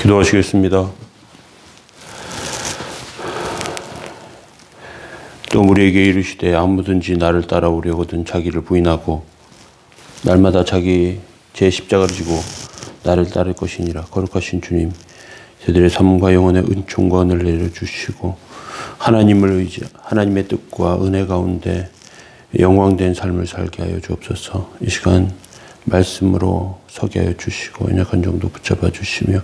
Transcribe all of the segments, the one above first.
기도하시겠습니다. 또 우리에게 이르시되 아무든지 나를 따라오려거든 자기를 부인하고 날마다 자기 제 십자가를 지고 나를 따를 것이니라 거룩하신 주님 저들의 삶과 영혼의 은총과 은을 내려주시고 하나님을 의지 하나님의 뜻과 은혜 가운데 영광된 삶을 살게 하여 주옵소서 이 시간 말씀으로 서게 하여 주시고 연약한 정도 붙잡아 주시며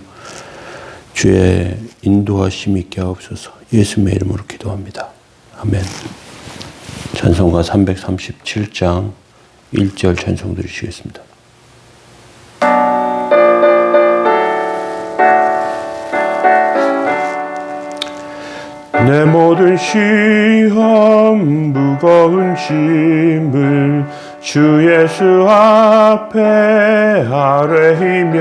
주의 인도하심 있게 하옵소서 예수님의 이름으로 기도합니다. 아멘. 찬송가 337장 1절 찬송 드리시겠습니다. 내 모든 시험 무거운 짐을 주 예수 앞에 아뢰이면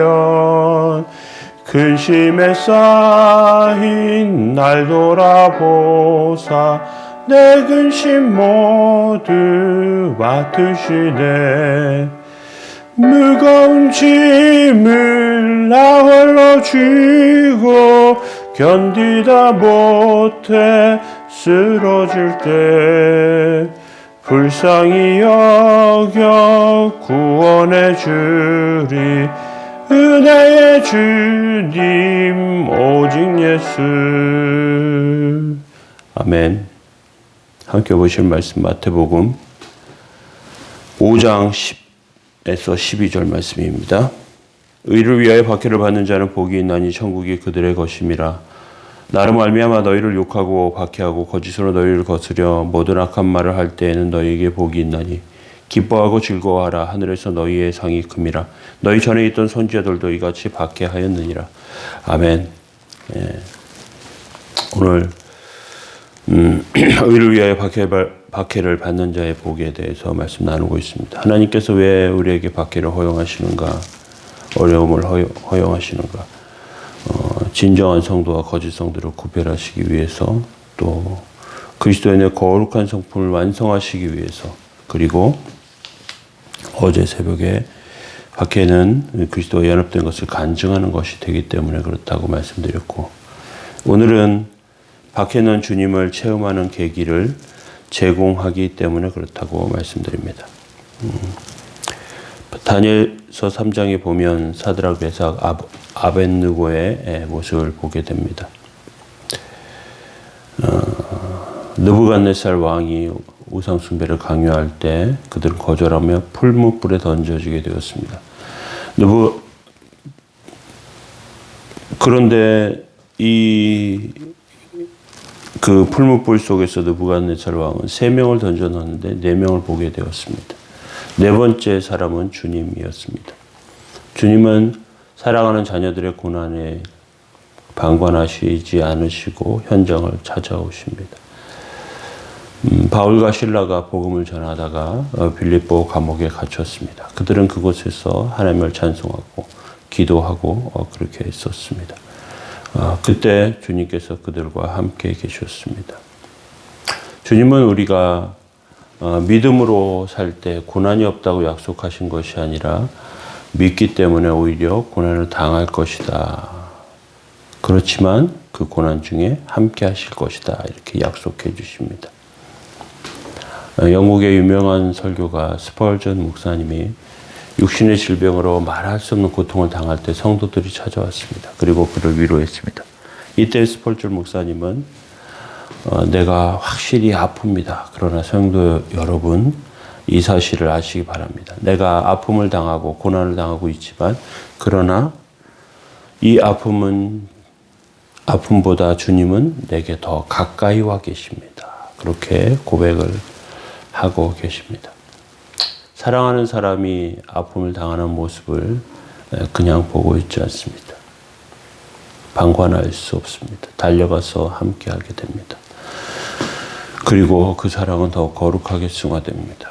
근심에 쌓인 날 돌아보사 내 근심 모두 맡으시네. 무거운 짐을 나 홀로 쥐고 견디다 못해 쓰러질 때 불쌍히 여겨 구원해 주리 은혜의 주님 오직 예수 아멘 함께 보실 말씀 마태복음 5장 10에서 12절 말씀입니다. 의를 위하여 박해를 받는 자는 복이 있나니 천국이 그들의 것임이라. 나름 말미암아 너희를 욕하고 박해하고 거짓으로 너희를 거스려 모든 악한 말을 할 때에는 너희에게 복이 있나니 기뻐하고 즐거워하라 하늘에서 너희의 상이 큼이라. 너희 전에 있던 선지자들도 이같이 박해하였느니라. 아멘. 예. 오늘 음, 의를 위하여 박해, 박해 를 받는 자의 복에 대해서 말씀 나누고 있습니다. 하나님께서 왜 우리에게 박해를 허용하시는가? 어려움을 허용, 하시는가 어, 진정한 성도와 거짓 성도를 구별하시기 위해서 또 그리스도인의 거룩한 성품을 완성하시기 위해서 그리고 어제 새벽에 박해는 그리스도와 연합된 것을 간증하는 것이 되기 때문에 그렇다고 말씀드렸고 오늘은 박해는 주님을 체험하는 계기를 제공하기 때문에 그렇다고 말씀드립니다. 음. 다니엘서 3장에 보면 사드락 베삭 아벤누고의 모습을 보게 됩니다. 어, 느부갓네살 왕이 우상 숭배를 강요할 때 그들은 거절하며 풀무불에 던져지게 되었습니다. 느부 그런데 이 그 풀무불 속에서 느부갓네살 왕은 세 명을 던져 넣었는데 네 명을 보게 되었습니다. 네 번째 사람은 주님이었습니다. 주님은 사랑하는 자녀들의 고난에 방관하시지 않으시고 현장을 찾아오십니다. 음, 바울과 신라가 복음을 전하다가 어, 빌립보 감옥에 갇혔습니다. 그들은 그곳에서 하나님을 찬송하고 기도하고 어, 그렇게 했었습니다. 어, 그때 주님께서 그들과 함께 계셨습니다. 주님은 우리가 어, 믿음으로 살 때 고난이 없다고 약속하신 것이 아니라 믿기 때문에 오히려 고난을 당할 것이다. 그렇지만 그 고난 중에 함께 하실 것이다. 이렇게 약속해 주십니다. 어, 영국의 유명한 설교가 스펄전 목사님이 육신의 질병으로 말할 수 없는 고통을 당할 때 성도들이 찾아왔습니다. 그리고 그를 위로했습니다. 이때 스펄전 목사님은 어, 내가 확실히 아픕니다. 그러나 성도 여러분, 이 사실을 아시기 바랍니다. 내가 아픔을 당하고 고난을 당하고 있지만, 그러나 이 아픔은, 아픔보다 주님은 내게 더 가까이 와 계십니다. 그렇게 고백을 하고 계십니다. 사랑하는 사람이 아픔을 당하는 모습을 그냥 보고 있지 않습니다. 방관할 수 없습니다. 달려가서 함께 하게 됩니다. 그리고 그 사랑은 더 거룩하게 승화됩니다.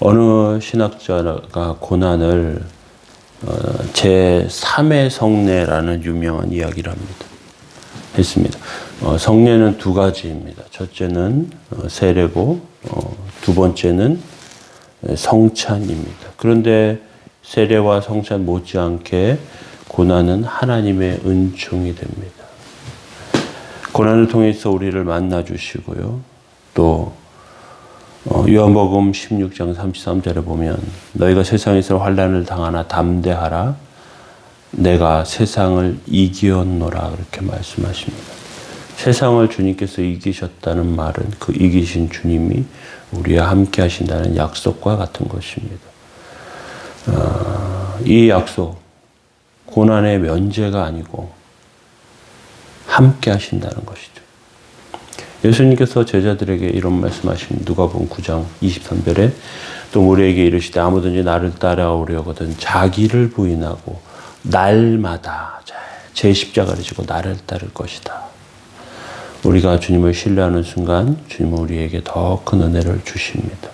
어느 신학자가 고난을 어, 제 3의 성례라는 유명한 이야기를 합니다. 했습니다. 어, 성례는 두 가지입니다. 첫째는 어, 세례고 두 번째는 성찬입니다. 그런데 세례와 성찬 못지않게 고난은 하나님의 은총이 됩니다. 고난을 통해서 우리를 만나 주시고요. 또 어, 요한복음 16장 33절에 보면 너희가 세상에서 환란을 당하나 담대하라 내가 세상을 이기었노라 그렇게 말씀하십니다. 세상을 주님께서 이기셨다는 말은 그 이기신 주님이 우리와 함께 하신다는 약속과 같은 것입니다. 어, 이 약속 고난의 면제가 아니고 함께 하신다는 것이죠. 예수님께서 제자들에게 이런 말씀하신 누가복음 9장 23절에 또 우리에게 이르시되 아무든지 나를 따라오려거든 자기를 부인하고 날마다 제 십자가를 지고 나를 따를 것이다. 우리가 주님을 신뢰하는 순간 주님은 우리에게 더 큰 은혜를 주십니다.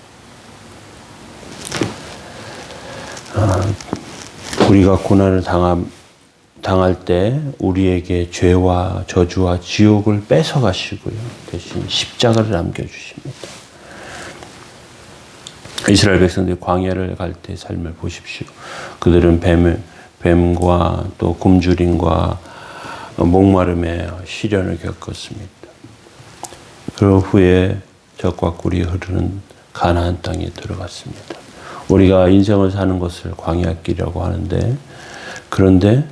아, 우리가 고난을 당함, 당할 때 우리에게 죄와 저주와 지옥을 뺏어가시고요. 대신 십자가를 남겨주십니다. 이스라엘 백성들이 광야를 갈 때 삶을 보십시오. 그들은 뱀, 뱀과 또 굶주림과 목마름의 시련을 겪었습니다. 그 후에 적과 꿀이 흐르는 가나안 땅에 들어갔습니다. 우리가 인생을 사는 것을 광야길이라고 하는데 그런데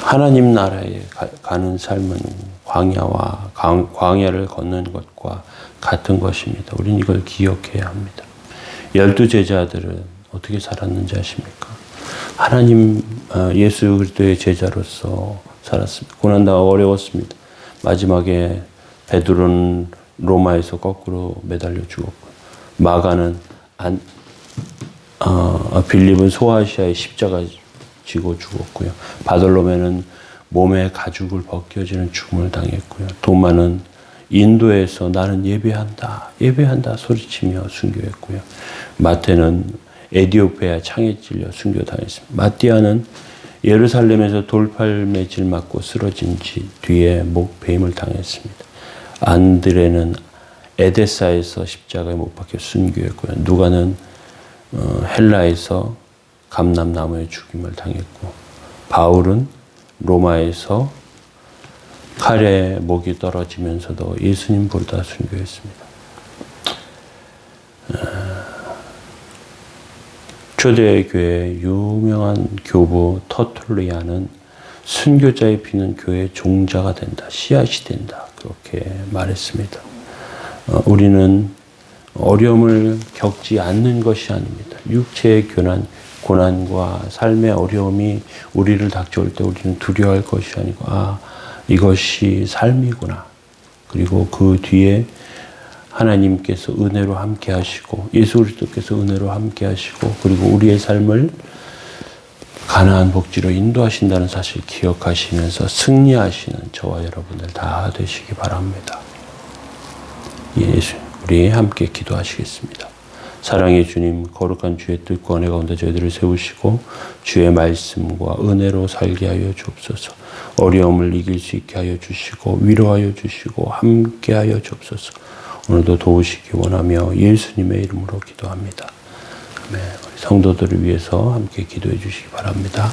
하나님 나라에 가, 는 삶은 광야와 광 야를 걷는 것과 같은 것입니다. 우리는 이걸 기억해야 합니다. 열두 제자들은 어떻게 살았는지 아십니까? 하나님 어, 예수 그리스도의 제자로서 살았습니다. 고난당하고 어려웠습니다. 마지막에 베드로는 로마에서 거꾸로 매달려 죽었고 마가는 안, 어, 빌립은 소아시아의 십자가 지고 죽었고요. 바돌로메는 몸에 가죽을 벗겨지는 죽음을 당했고요. 도마는 인도에서 나는 예배한다, 예배한다 소리치며 순교했고요. 마태는 에디오피아 창에 찔려 순교당했습니다. 마띠아는 예루살렘에서 돌팔매질 맞고 쓰러진 지 뒤에 목배임을 당했습니다. 안드레는 에데사에서 십자가에 못 박혀 순교했고요. 누가는 어, 헬라에서 감람나무의 죽임을 당했고 바울은 로마에서 칼에 목이 떨어지면서도 예수님 보다 순교했습니다. 초대교회 유명한 교부 터툴리아는 순교자의 피는 교회 종자가 된다, 씨앗이 된다 그렇게 말했습니다. 어, 우리는 어려움을 겪지 않는 것이 아닙니다. 육체의 교난, 고난과 삶의 어려움이 우리를 닥쳐올 때 우리는 두려워할 것이 아니고 아 이것이 삶이구나. 그리고 그 뒤에 하나님께서 은혜로 함께 하시고 예수 그리스도께서 은혜로 함께 하시고 그리고 우리의 삶을 가나안 복지로 인도하신다는 사실 기억하시면서 승리하시는 저와 여러분들 다 되시기 바랍니다. 예수 우리 함께 기도하시겠습니다. 사랑의 주님, 거룩한 주의 뜻과 은혜 가운데 저희들을 세우시고 주의 말씀과 은혜로 살게 하여 주옵소서. 어려움을 이길 수 있게 하여 주시고 위로하여 주시고 함께 하여 주옵소서. 오늘도 도우시기 원하며 예수님의 이름으로 기도합니다. 성도들을 위해서 함께 기도해 주시기 바랍니다.